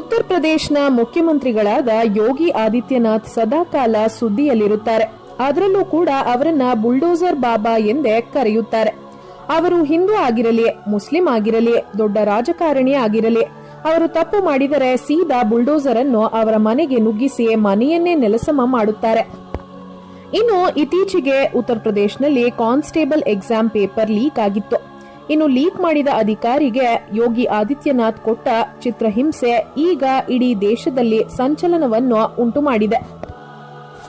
ಉತ್ತರ ಪ್ರದೇಶನ ಮುಖ್ಯಮಂತ್ರಿಗಳಾದ ಯೋಗಿ ಆದಿತ್ಯನಾಥ್ ಸದಾಕಾಲ ಸುದ್ದಿಯಲ್ಲಿರುತ್ತಾರೆ. ಅದರಲ್ಲೂ ಕೂಡ ಅವರನ್ನ ಬುಲ್ಡೋಸರ್ ಬಾಬಾ ಎಂದೇ ಕರೆಯುತ್ತಾರೆ. ಅವರು ಹಿಂದೂ ಆಗಿರಲಿ, ಮುಸ್ಲಿಂ ಆಗಿರಲಿ, ದೊಡ್ಡ ರಾಜಕಾರಣಿ ಆಗಿರಲಿ, ಅವರು ತಪ್ಪು ಮಾಡಿದರೆ ಸೀದಾ ಬುಲ್ಡೋಸರ್ ಅನ್ನು ಅವರ ಮನೆಗೆ ನುಗ್ಗಿಸಿ ಮನೆಯನ್ನೇ ನೆಲಸಮ ಮಾಡುತ್ತಾರೆ. ಇನ್ನು ಇತ್ತೀಚೆಗೆ ಉತ್ತರ ಪ್ರದೇಶನಲ್ಲಿ ಕಾನ್ಸ್ಟೇಬಲ್ ಎಕ್ಸಾಮ್ ಪೇಪರ್ ಲೀಕ್ ಆಗಿತ್ತು. ಇನ್ನು ಲೀಕ್ ಮಾಡಿದ ಅಧಿಕಾರಿಗೆ ಯೋಗಿ ಆದಿತ್ಯನಾಥ್ ಕೊಟ್ಟ ಚಿತ್ರಹಿಂಸೆ ಈಗ ಇಡೀ ದೇಶದಲ್ಲಿ ಸಂಚಲನವನ್ನು ಉಂಟು ಮಾಡಿದೆ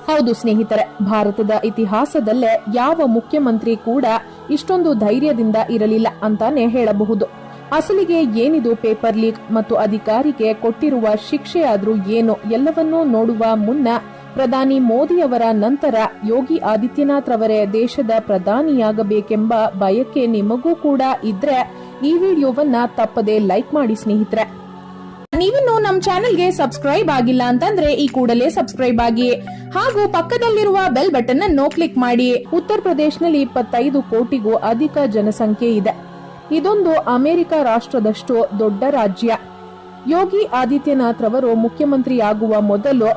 ಹೌದು ಸ್ನೇಹಿತರೆ, ಭಾರತದ ಇತಿಹಾಸದಲ್ಲೇ ಯಾವ ಮುಖ್ಯಮಂತ್ರಿ ಕೂಡ ಇಷ್ಟೊಂದು ಧೈರ್ಯದಿಂದ ಇರಲಿಲ್ಲ ಅಂತಾನೆ ಹೇಳಬಹುದು. ಅಸಲಿಗೆ ಏನಿದು ಪೇಪರ್ ಲೀಕ್ ಮತ್ತು ಅಧಿಕಾರಿಗೆ ಕೊಟ್ಟಿರುವ ಶಿಕ್ಷೆಯಾದ್ರೂ ಏನು ಎಲ್ಲವನ್ನೂ ನೋಡುವ ಮುನ್ನ ಪ್ರಧಾನಿ ಮೋದಿಯವರ ನಂತರ ಯೋಗಿ ಆದಿತ್ಯನಾಥ್ ರವರೇ ದೇಶದ ಪ್ರಧಾನಿಯಾಗಬೇಕೆಂಬ ಬಯಕೆ ನಿಮಗೂ ಕೂಡ ಇದ್ರೆ ಈ ವಿಡಿಯೋವನ್ನ ತಪ್ಪದೆ ಲೈಕ್ ಮಾಡಿ ಸ್ನೇಹಿತರೆ. ನೀವಿನ್ನು ನಮ್ಮ ಚಾನೆಲ್ಗೆ ಸಬ್ಸ್ಕ್ರೈಬ್ ಆಗಿಲ್ಲ ಅಂತಂದ್ರೆ ಈ ಕೂಡಲೇ ಸಬ್ಸ್ಕ್ರೈಬ್ ಆಗಿ. ಹಾಗೂ ಪಕ್ಕದಲ್ಲಿರುವ ಬೆಲ್ ಬಟನ್ ಅನ್ನು ಕ್ಲಿಕ್ ಮಾಡಿ. ಉತ್ತರ ಪ್ರದೇಶನಲ್ಲಿ ಇಪ್ಪತ್ತೈದು ಕೋಟಿಗೂ ಅಧಿಕ ಜನಸಂಖ್ಯೆ ಇದೆ. ಇದೊಂದು ಅಮೆರಿಕ ರಾಷ್ಟ್ರದಷ್ಟು ದೊಡ್ಡ ರಾಜ್ಯ. ಯೋಗಿ ಆದಿತ್ಯನಾಥ್ ರವರು ಮುಖ್ಯಮಂತ್ರಿಯಾಗುವ ಮೊದಲು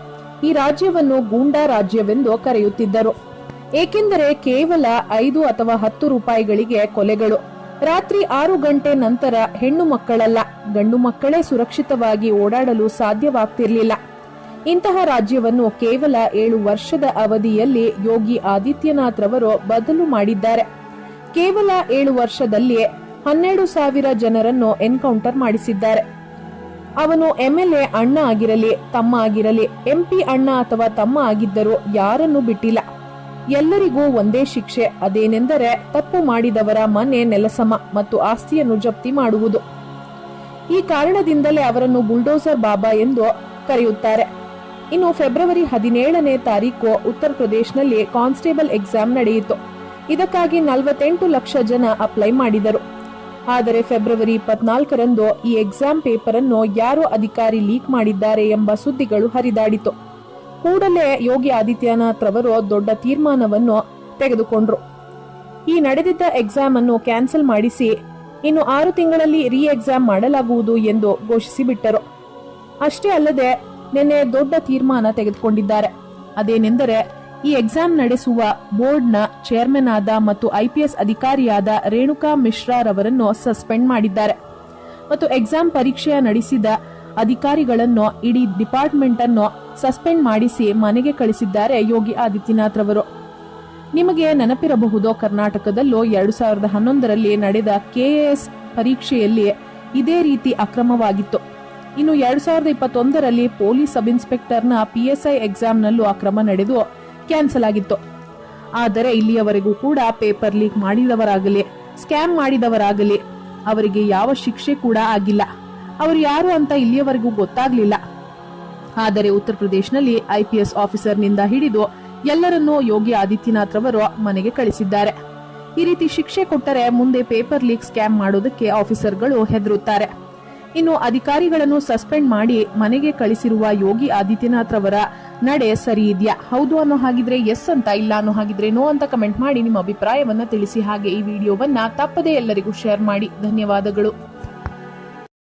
ಈ ರಾಜ್ಯವನ್ನು ಗೂಂಡಾ ರಾಜ್ಯವೆಂದು ಕರೆಯುತ್ತಿದ್ದರು. ಏಕೆಂದರೆ ಕೇವಲ ಐದು ಅಥವಾ ಹತ್ತು ರೂಪಾಯಿಗಳಿಗೆ ಕೊಲೆಗಳು. ರಾತ್ರಿ ಆರು ಗಂಟೆ ನಂತರ ಹೆಣ್ಣು ಮಕ್ಕಳಲ್ಲ, ಗಂಡು ಮಕ್ಕಳೇ ಸುರಕ್ಷಿತವಾಗಿ ಓಡಾಡಲು ಸಾಧ್ಯವಾಗ್ತಿರ್ಲಿಲ್ಲ. ಇಂತಹ ರಾಜ್ಯವನ್ನು ಕೇವಲ ಏಳು ವರ್ಷದ ಅವಧಿಯಲ್ಲಿ ಯೋಗಿ ಆದಿತ್ಯನಾಥ್ ರವರು ಬದಲು ಮಾಡಿದ್ದಾರೆ. ಕೇವಲ ಏಳು ವರ್ಷದಲ್ಲಿ ಹನ್ನೆರಡು ಸಾವಿರ ಜನರನ್ನು ಎನ್ಕೌಂಟರ್ ಮಾಡಿಸಿದ್ದಾರೆ. ಅವನು ಎಂಎಲ್ಎ ಅಣ್ಣ ಆಗಿರಲಿ, ತಮ್ಮ ಆಗಿರಲಿ ಎಂಪಿ ಅಣ್ಣ ಅಥವಾ ತಮ್ಮ ಆಗಿದ್ದರೂ ಯಾರನ್ನು ಬಿಟ್ಟಿಲ್ಲ. ಎಲ್ಲರಿಗೂ ಒಂದೇ ಶಿಕ್ಷೆ, ಅದೇನೆಂದರೆ ತಪ್ಪು ಮಾಡಿದವರ ಮನೆ ನೆಲಸಮ ಮತ್ತು ಆಸ್ತಿಯನ್ನು ಜಪ್ತಿ ಮಾಡುವುದು. ಈ ಕಾರಣದಿಂದಲೇ ಅವರನ್ನು ಬುಲ್ಡೋಸರ್ ಬಾಬಾ ಎಂದು ಕರೆಯುತ್ತಾರೆ. ಇನ್ನು ಫೆಬ್ರವರಿ ಹದಿನೇಳನೇ ತಾರೀಕು ಉತ್ತರ ಪ್ರದೇಶನಲ್ಲಿ ಕಾನ್ಸ್ಟೇಬಲ್ ಎಕ್ಸಾಮ್ ನಡೆಯಿತು. ಇದಕ್ಕಾಗಿ ನಲವತ್ತೆಂಟು ಲಕ್ಷ ಜನ ಅಪ್ಲೈ ಮಾಡಿದರು. ಆದರೆ ಫೆಬ್ರವರಿ ಇಪ್ಪತ್ನಾಲ್ಕರಂದು ಈ ಎಕ್ಸಾಮ್ ಪೇಪರ್ ಅನ್ನು ಯಾರೋ ಅಧಿಕಾರಿ ಲೀಕ್ ಮಾಡಿದ್ದಾರೆ ಎಂಬ ಸುದ್ದಿಗಳು ಹರಿದಾಡಿತು. ಕೂಡಲೇ ಯೋಗಿ ಆದಿತ್ಯನಾಥ್ ರವರು ದೊಡ್ಡ ತೀರ್ಮಾನವನ್ನು ತೆಗೆದುಕೊಂಡ್ರು. ಈ ನಡೆದಿದ್ದ ಎಕ್ಸಾಮ್ ಅನ್ನು ಕ್ಯಾನ್ಸಲ್ ಮಾಡಿಸಿ ಇನ್ನು ಆರು ತಿಂಗಳಲ್ಲಿ ರೀ ಎಕ್ಸಾಮ್ ಮಾಡಲಾಗುವುದು ಎಂದು ಘೋಷಿಸಿಬಿಟ್ಟರು. ಅಷ್ಟೇ ಅಲ್ಲದೆ ನಿನ್ನೆ ದೊಡ್ಡ ತೀರ್ಮಾನ ತೆಗೆದುಕೊಂಡಿದ್ದಾರೆ. ಅದೇನೆಂದರೆ ಈ ಎಕ್ಸಾಮ್ ನಡೆಸುವ ಬೋರ್ಡ್ನ ಚೇರ್ಮನ್ ಆದ ಮತ್ತು ಐಪಿಎಸ್ ಅಧಿಕಾರಿಯಾದ ರೇಣುಕಾ ಮಿಶ್ರಾ ರವರನ್ನು ಸಸ್ಪೆಂಡ್ ಮಾಡಿದ್ದಾರೆ. ಮತ್ತು ಎಕ್ಸಾಮ್ ಪರೀಕ್ಷೆಯ ನಡೆಸಿದ ಅಧಿಕಾರಿಗಳನ್ನು ಇಡೀ ಡಿಪಾರ್ಟ್ಮೆಂಟ್ ಅನ್ನು ಸಸ್ಪೆಂಡ್ ಮಾಡಿಸಿ ಮನೆಗೆ ಕಳಿಸಿದ್ದಾರೆ ಯೋಗಿ ಆದಿತ್ಯನಾಥ್ ರವರು. ನಿಮಗೆ ನೆನಪಿರಬಹುದು ಕರ್ನಾಟಕದಲ್ಲೂ ಎರಡು ಸಾವಿರದ ಹನ್ನೊಂದರಲ್ಲಿ ನಡೆದ ಕೆಎಎಸ್ ಪರೀಕ್ಷೆಯಲ್ಲಿ ಇದೇ ರೀತಿ ಅಕ್ರಮವಾಗಿತ್ತು. ಇನ್ನು ಎರಡು ಸಾವಿರದ ಇಪ್ಪತ್ತೊಂದರಲ್ಲಿ ಪೊಲೀಸ್ ಸಬ್ ಇನ್ಸ್ಪೆಕ್ಟರ್ನ ಪಿಎಸ್ಐ ಎಕ್ಸಾಮ್ನಲ್ಲೂ ಅಕ್ರಮ ನಡೆದು ಕ್ಯಾನ್ಸಲ್ ಆಗಿತ್ತು. ಆದರೆ ಇಲ್ಲಿಯವರೆಗೂ ಕೂಡ ಪೇಪರ್ ಲೀಕ್ ಮಾಡಿದವರಾಗಲಿ, ಸ್ಕ್ಯಾಮ್ ಮಾಡಿದವರಾಗಲಿ, ಅವರಿಗೆ ಯಾವ ಶಿಕ್ಷೆ ಕೂಡ ಆಗಿಲ್ಲ. ಅವರು ಯಾರು ಅಂತ ಇಲ್ಲಿಯವರೆಗೂ ಗೊತ್ತಾಗಲಿಲ್ಲ. ಆದರೆ ಉತ್ತರ ಪ್ರದೇಶನಲ್ಲಿ ಐಪಿಎಸ್ ಆಫೀಸರ್ನಿಂದ ಹಿಡಿದು ಎಲ್ಲರನ್ನೂ ಯೋಗಿ ಆದಿತ್ಯನಾಥ್ ಅವರು ಮನೆಗೆ ಕಳಿಸಿದ್ದಾರೆ. ಈ ರೀತಿ ಶಿಕ್ಷೆ ಕೊಟ್ಟರೆ ಮುಂದೆ ಪೇಪರ್ ಲೀಕ್ ಸ್ಕ್ಯಾಮ್ ಮಾಡೋದಕ್ಕೆ ಆಫೀಸರ್ಗಳು ಹೆದರುತ್ತಾರೆ. ಇನ್ನು ಅಧಿಕಾರಿಗಳನ್ನು ಸಸ್ಪೆಂಡ್ ಮಾಡಿ ಮನೆಗೆ ಕಳಿಸಿರುವ ಯೋಗಿ ಆದಿತ್ಯನಾಥ್ ರವರ ನಡೆ ಸರಿ ಇದೆಯಾ? ಹೌದು ಅನ್ನೋ ಹಾಗಿದ್ರೆ ಎಸ್ ಅಂತ, ಇಲ್ಲ ಅನ್ನೋ ಹಾಗಿದ್ರೆ ನೋ ಅಂತ ಕಮೆಂಟ್ ಮಾಡಿ ನಿಮ್ಮ ಅಭಿಪ್ರಾಯವನ್ನ ತಿಳಿಸಿ. ಹಾಗೆ ಈ ವಿಡಿಯೋವನ್ನ ತಪ್ಪದೇ ಎಲ್ಲರಿಗೂ ಶೇರ್ ಮಾಡಿ. ಧನ್ಯವಾದಗಳು.